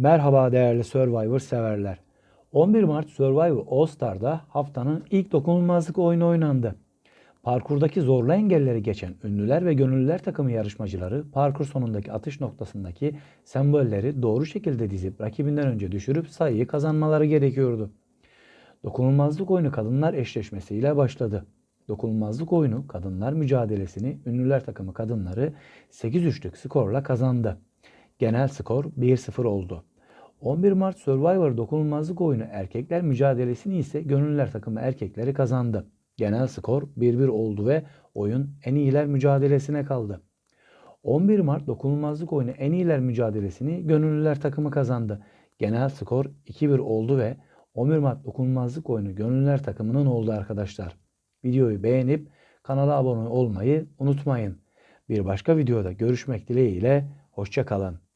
Merhaba değerli Survivor severler. 11 Mart Survivor All Star'da haftanın ilk dokunulmazlık oyunu oynandı. Parkurdaki zorlu engelleri geçen ünlüler ve gönüllüler takımı yarışmacıları parkur sonundaki atış noktasındaki sembolleri doğru şekilde dizip rakibinden önce düşürüp sayıyı kazanmaları gerekiyordu. Dokunulmazlık oyunu kadınlar eşleşmesiyle başladı. Dokunulmazlık oyunu kadınlar mücadelesini ünlüler takımı kadınları 8-3'lük skorla kazandı. Genel skor 1-0 oldu. 11 Mart Survivor dokunulmazlık oyunu erkekler mücadelesini ise gönüllüler takımı erkekleri kazandı. Genel skor 1-1 oldu ve oyun en iyiler mücadelesine kaldı. 11 Mart dokunulmazlık oyunu en iyiler mücadelesini gönüllüler takımı kazandı. Genel skor 2-1 oldu ve 11 Mart dokunulmazlık oyunu gönüllüler takımının oldu arkadaşlar. Videoyu beğenip kanala abone olmayı unutmayın. Bir başka videoda görüşmek dileğiyle hoşça kalın.